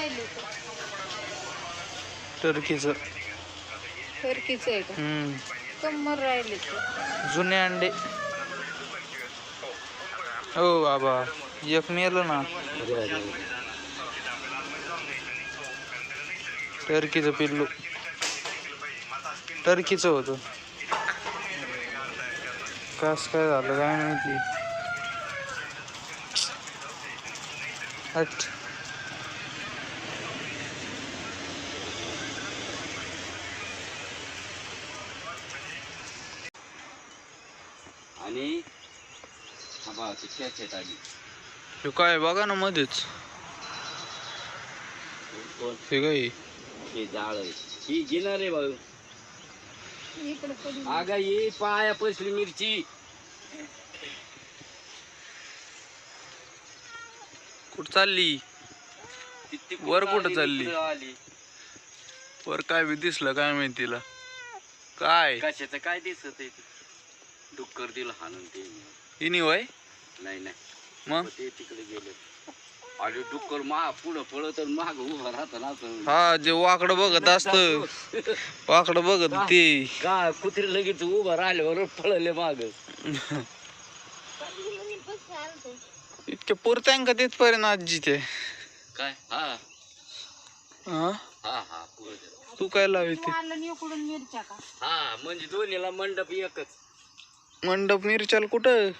राहिले. टर्कीचं. टर्कीचं आहे का? हम्म. कम्मर राहिले जुने अंडे. हो बाबा. एक मेलं ना. टर्कीचं पिल्लू. टर्कीचं होतं. कस काय झालं काय माहिती. हट आणि हा ते कॅच हे काय बघा ना मध्येच. कोण? हे काय? हे जाळ आहे. ही भाऊ इकडे पडून आगा ही पाया पसली मिरची. कुठं चालली? वर कुठं आली, चालली? इकडं आली. वर काय बी दिसलं काय माहिती तिला काय? कशाचं काय दिसत आहे ते? डुक्कर दिलं हाणून ते. इनी वय नाही नाही. मग? ते तिकडे गेले. डुक्कर मा पुढं पळत आणि माग उभं राहत ना असं. हा जे वाकडं बघत असत. वाकडं बघत ते. का? कुत्री लगेच उभं राहिल्यावर पळले माग. इतके पुरत्यां का तिथपर्यंत आजी ते? काय? हा. हा? हा हा. तू काय मिरच्या का हा म्हणजे दोन्हीला मंडप एकच. मंडप मिरच्याल कुठं?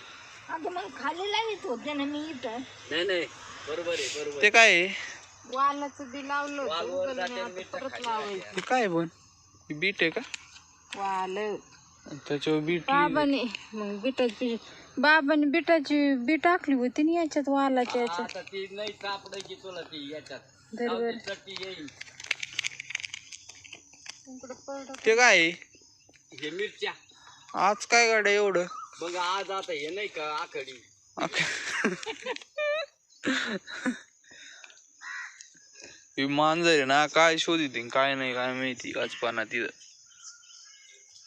अगं मग खाली लावित होते ना मी इथं. नाही नाही. बरोबर आहे बरोबर ते काय आहे? वालाचं बी लावलं होतं वालवर उगल जाते मी आणि आता मिरच्या परत खाली लावायचं. ते काय पण हे बीट आहे का? वाल. त्याच्यावर बीट बाबाने मग बिटाची बाबाने बिटाची बी टाकली होती ना याच्यात वालाच्या याच्यात. आता ती नाही सापडायची तुला ती याच्यात. चट्टी येईल. ते काय आहे? हे मिरच्या. आज काय गाड्या एवढं? बघ आज आता हे नाही का आखडी? ही मांजर आहे ना काय शोधित काय नाही काय माहिती आज पाना तिथं.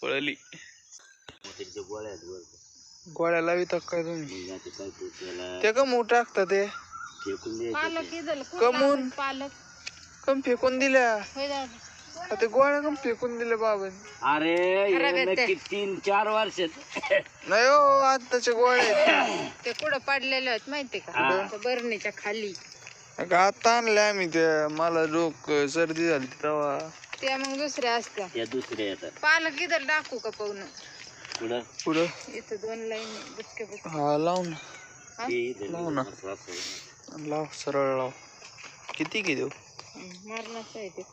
पळली. गोळ्या लावित काय तुम्ही? तू त्याला ते का मोठ टाकतात ते? कमून? पालक. कम फेकून दिल्या. होय दादा. आ ते गोळ्या कम फेकून दिल्या बाबा अरे हे ते. नक्की तीन चार वर्षात नाही हो आताच्या गोळ्या आहेत. ते कुठं पडलेले आहेत माहिती का? हा. त्या बरणीच्या खाली. अगं आता आणल्या आम्ही त्या मला डोक सर्दी झाली तेव्हा. त्या मग दुसऱ्या असत्या या दुसऱ्या येतात. पालक इथं टाकू का पाहून? पुढं? पुढं? इथं दोन लाईन बुचके बुचके. हा लाव ना. हा? ते इथं लाव ना. असं असं. लाव सरळ लाव. किती की देऊ मारणाचं आहे ते.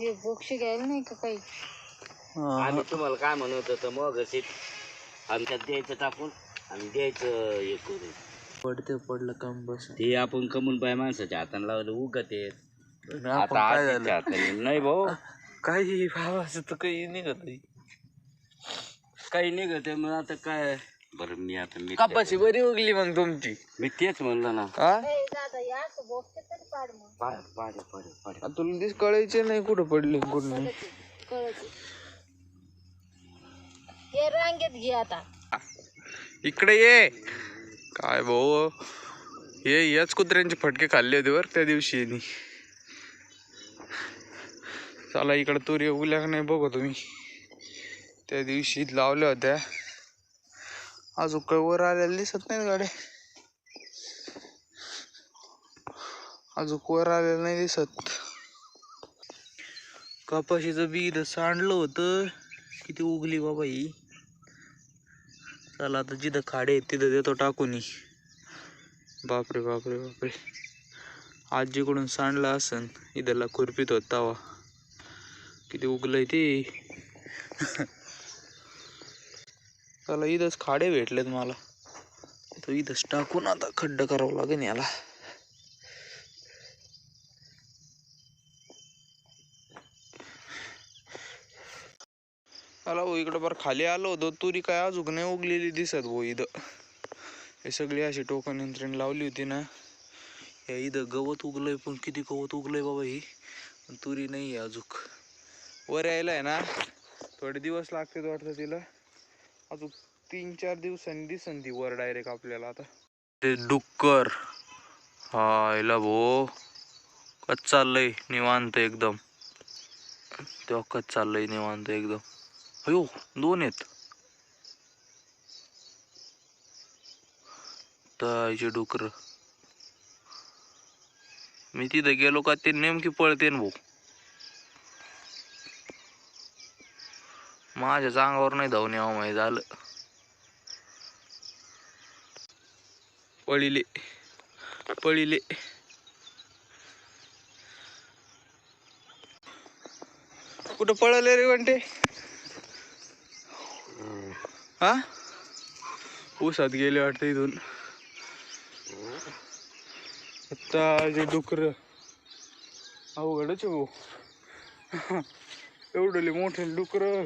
हे बोक्षी घ्यायला नाही का काही? हा, आम्ही तुम्हाला काय म्हणत होतं मग सीट आमच्यात द्यायचं टाकून आणि द्यायचं हे करून. पडते पडलं कम बस. ते आपण कमून पाय माणसाच्या हाताने लावलं उगत येत आपण आता काय झालं? आजीच्या हाताने नाही भाऊ. काही भावाचं तर काही निघत नाही. काही निघत आहे मग आता काय? बरं मी आता मी कापाशी बरी उगली मग तुमची. मी तेच म्हणलं ना. हा? पाड मग. पाड पाड पाड पाड. आ, तुला दिस कळायचे नाही कुठं पडले कुठं नाही हे रांगेत घे आता. इकडे ये. काय भाऊ? हे याच कुत्र्यांचे फटके खाल्ले होते बर त्या दिवशी यांनी. चला इकडे तुरी उल्या का नाही बघू तुम्ही. त्या दिवशी लावल्या होत्या. अजून काही वर आलेल्या दिसत नाहीत गाड्या. अजून कोर आलेला नाही दिसत. कपाशीचं बी इथं सांडलं होतं. किती उगली बाबा ही. चला आता जिथं खाडे आहेत तिथं देतो टाकूनही बापरे बापरे बापरे. आजीकडून सांडला असन. इथला खुरपीत होत तवा. किती उगलंय ते. चला इथंच खाडे भेटलेत मला. तो इथंच टाकून आता खड्ड करावं लागेल याला. चला हो इकडं बरं खाली आलो होतो. तुरी काय अजून नाही उगलेली दिसत भाऊ इथं. हे सगळी अशी टोकन यंत्रण लावली होती ना. या इथं गवत उगलंय पण किती गवत उगलंय बाबा ही. पण तुरी नाही आहे अजूक. वर यायला आहे ना. थोडे दिवस लागतात वाटतं तिला. अजून तीन चार दिवसांनी दिसन ती वर डायरेक्ट आपल्याला आता. ते डुक्कर. हा याला भो कच चाललंय निवांत एकदम. तेव्हा कच चाललंय निवांत एकदम. अयो दोन आहेत. ताईचे डुकर. मी तिथं गेलो का ते नेमकी पळते भाऊ. माझ्याच अंगावर नाही धावून यावं माहीत झालं. पळिले पळिले. कुठं पळले रे म्हणते हा? ऊसात गेले वाटतं इथून. आता जे डुकर अवघडच भाऊ. एवढले मोठे डुकर.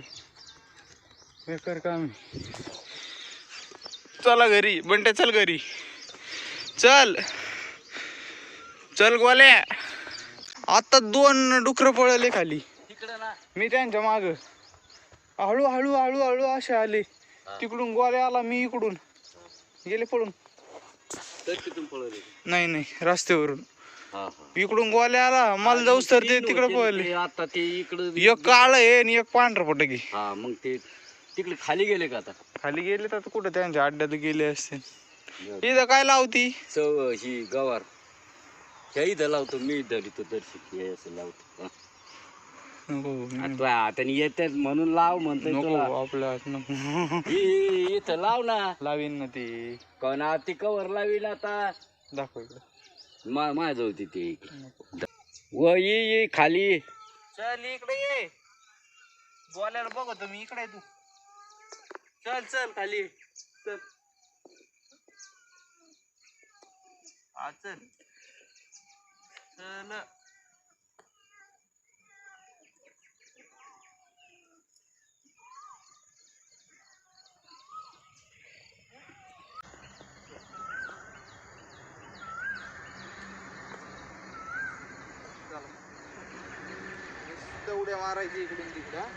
बेकार काम. चला घरी. बंट्या चल घरी. चल. चल गोल्या. आता दोन डुकर पळले खाली. मी त्यांच्या माग. हळू हळू हळू हळू असे आले. तिकडून गोल्या आला मी इकडून. गेले पळून. तर तिथून पळवले नाही नाही रस्त्यावरून. हा हा. इकडून गोल्या आला मला जाऊस तर ते तिकडे पळले. आता ते इकडं एक काळ आहे आणि एक पांढरा पटकी हा मग ते तिकडे खाली गेले का आता? खाली गेले तर आता कुठं त्यांच्या अड्ड्यात गेले असते इथं काय लावती? चव ही गवार. ह्या इथं लावतो मी धरितो दर्शक हे असं लावतो. नको आता आता येतात म्हणून लाव नको आपल्या हात नको हि- हि- इथं लाव ना. लावीन ना ते. कोण ती कवर लावीन आता. दाखव इकडे. मा माझं होती ते. व ये ये खाली. चल इकडे ये. बोलायला बघतो मी. इकडे तू. चल चल खाली. चल. हा चल. चल. मारायची इकडून तिकडं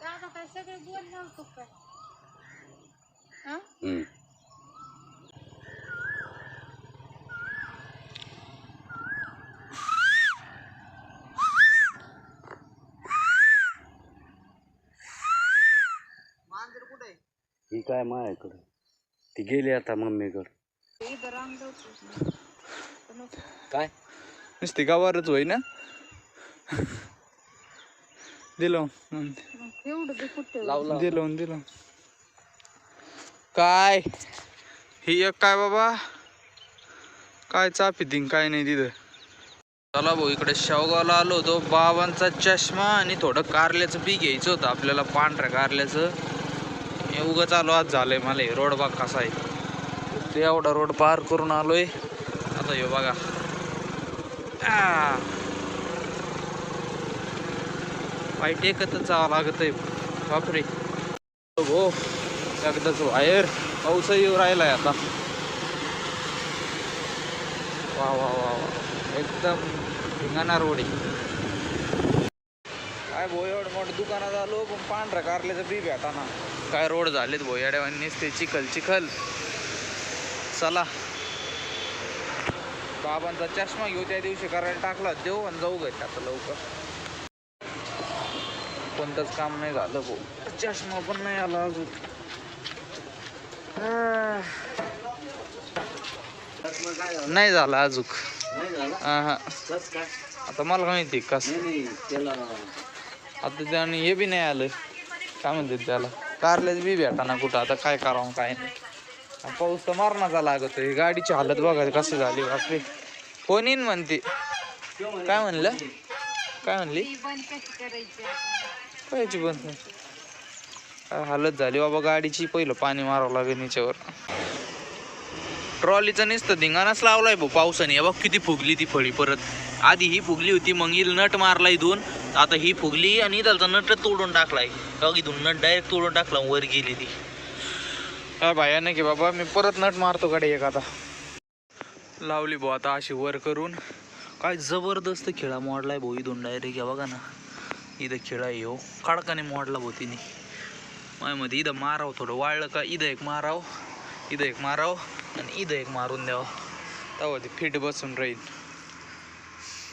दादा काय सगळे बोल नव्हतो काय हा हम्म. मांजर कुठे ही? काय माझ्याकडं ती गेली आता मम्मीकडं. काय? नुसती गावावरच होई ना? दिलं दिलं दिलं. काय? ही एक काय बाबा? काय चापी काय नाही तिथं. चला भाऊ इकडे शेवगावला आलो होतो. बाबांचा चष्मा आणि थोडं कारल्याचं बी घ्यायचं होतं. आपल्याला पांढऱ्या कारल्याचं. हे उगंच आलो आज झालंय मला हे रोड बाग कसा आहे. ते एवढा रोड पार करून आलोय. आता हे बघा. आ. पाय टेकतच जावं लागत आहे बापरे. हो. एकदाच बाहेर पाऊसही येऊ राहिलाय आता. वा वा वा वा. एकदम धिंगाणा रोड आहे. काय भो एवढं मोठं दुकानात आलो पण पांढऱ्या कारल्याचं बी भेटाना. काय रोड झालेत भोयाड्यावानीच ते चिखल चिखल. चला. बाबांचा चष्मा घेऊ त्या दिवशी करायला टाकला देऊ आणि जाऊ घरी आता लवकर. कोणतंच काम नाही झालं भाऊ. चष्मा पण नाही आला अजून. नाही झाला अजून. नाही झाला? हा कस काय? आता मला माहिती कस. आता त्याने हे बी नाही आलं. काय म्हणतात त्याला? कारल्याच बी भेटा ना कुठं. आता काय करावं काय नाही. पाऊस तर मारण्याचा लागत ही गाडीची हालत बघा कशी झाली. बापरे. कोण येईन म्हणते? काय म्हणलं? काय म्हणली? ती बंद कशी करायची कायची बंद काय हालत झाली. बाबा गाडीची पहिलं पाणी मारावं लागेल याच्यावर ट्रॉलीचं नुसतं धिंगाणाच लावलाय भाऊ पावसाने. बघ किती फुगली ती फळी परत. आधी ही फुगली होती मग हिल नट मारलाय दोन. आता ही फुगली आणि त्याचा नट तोडून टाकलाय. का इथून नट डायरेक्ट तोडून टाकला वर गेली ती. काय भाया नाही की बाबा? मी परत नट मारतो कडे एक आता. लावली भाऊ आता अशी वर करून. काय जबरदस्त खेळा मोडलाय भाऊ इथून डायरेक्ट या बघा ना. इथं खेळा येऊ हो. काडकाने मोडला भाऊ तिने. मध्ये इथं माराव थोडं वाळलं का? इथं एक माराव इथं एक माराव आणि इथं एक मारून द्यावं. तेव्हा ते फिट बसून राहील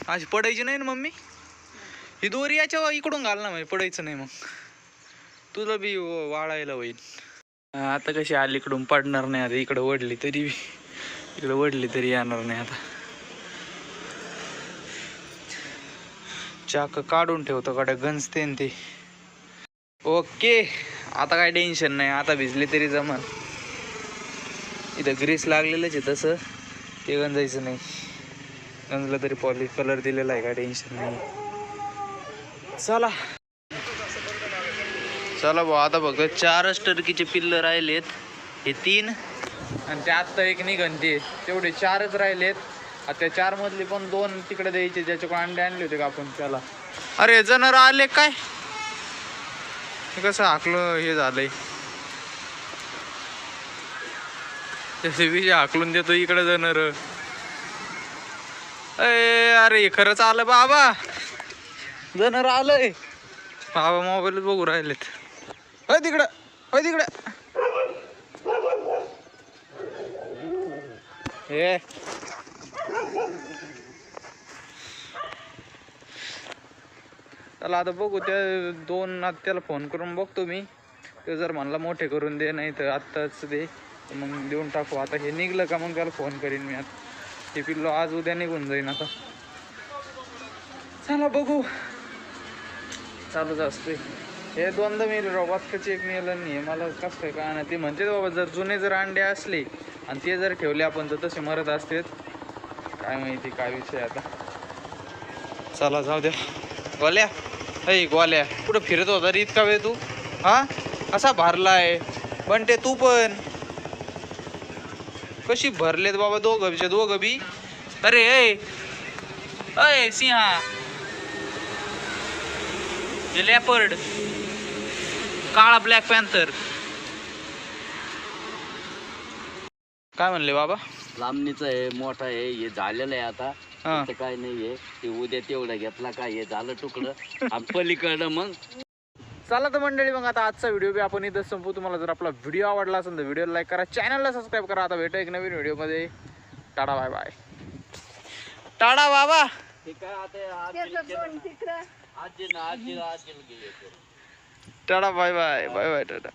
अशी पडायची नाही ना मम्मी? ही दोरी याच्या इकडून घाल ना म्हणजे पडायचं नाही मग. तुला बी वाळायला होईल आता कशी अलीकडून पडणार नाही आता इकडं वडली तरी बी. इकडं वडली तरी येणार नाही आता. चाक काढून ठेवतो कडे गंजते ते. ओके. आता काय टेन्शन नाही आता भिजली तरी जमन. इथं ग्रीस लागलेलंच आहे तसं. ते गंजायचं नाही. गंजलं तरी पॉली कलर दिलेला आहे काय टेन्शन नाही. चला. चला भाऊ आता बघ चारच टर्कीचे पिल्ल राहिलेत. हे तीन. आणि ते आत्ता एक निघणते तेवढे चारच राहिलेत. आता त्या चारमधले पण दोन तिकडे द्यायचे ज्याच्याकडे अंडे आणले होते का आपण त्याला. अरे जनावर आले काय? कसं हाकलं हे झालंय. विजय हाकलून देतो इकडे जाणार. अरे अरे खरंच आलं बाबा. जाणार आलंय. बाबा मोबाईलच बघू राहिलेत. होय तिकडं. होय तिकडं. हे. चला आता बघू त्या दोन आत्याला त्याला फोन करून बघतो मी. ते जर म्हणला मोठे करून दे नाही तर आत्ताच दे. मग देऊन टाकू. आता हे निघलं का मग त्याला फोन करीन मी आता. हे पिल्लो आज उद्या निघून जाईन आता. चला बघू. चालूच असते हे दोनदा मिळेल राव. वाचकाची एक मेलं नाही मला कसं काय काय ते म्हणते बाबा जर जुने जर अंडे असले आणि ते जर ठेवले आपण तर तसे मरत असते काय माहिती काय विषय आता. चला जाऊ द्या. बोल्या. ऐ गोल्या कुठं फिरत होता रे इतका वेळ तू? हा? असा कसा पण बंटे तू पण. कशी भरलेत बाबा दोघं दोघं बी? अरे ऐ अय सिंहा. लेपर्ड. काळा ब्लॅक पॅन्थर. काय म्हणले बाबा? लांबणीचं आहे मोठा आहे हे झालेलं आहे आता. हा. काय नाहीये ते उद्या तेवढं घेतला काय हे झालं तुकडं. आणि पलीकडं मग? चला तर मंडळी मग आता आजचा व्हिडिओ बी आपण इथं संपू तुम्हाला जर आपला व्हिडिओ आवडला असेल तर व्हिडिओ लाईक करा. चॅनलला सबस्क्राईब करा. आता भेटू एक नवीन व्हिडिओमध्ये टाटा बाय बाय टाटा बाबा. ते काय आता आजी आजी आजी आजी tata bye bye bye bye tata.